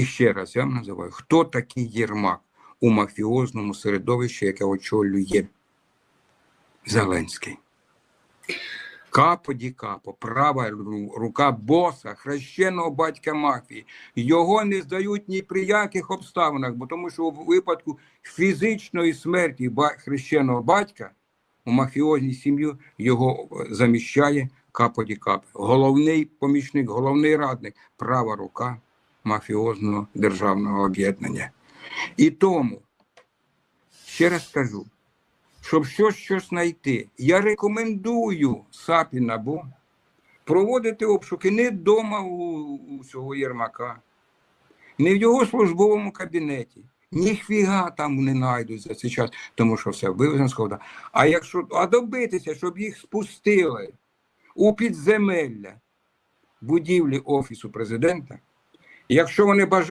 І ще раз я вам називаю, хто такий Єрмак у мафіозному середовищі, яке очолює Зеленський. Капо ді капо, права рука боса, хрещеного батька мафії. Його не здають ні при яких обставинах, бо тому що у випадку фізичної смерті хрещеного батька у мафіозній сім'ї його е, заміщає капо ді капо. Головний помічник, головний радник, права рука мафіозного державного об'єднання. І тому, ще раз кажу, щоб щось щось знайти, я рекомендую САПі НАБУ проводити обшуки не вдома у, у цього Єрмака, не в його службовому кабінеті. Ніфіга там не знайдуть за цей час, тому що все вивезено схода. А якщо а добитися, щоб їх спустили у підземелля будівлі Офісу президента, якщо вони бажають.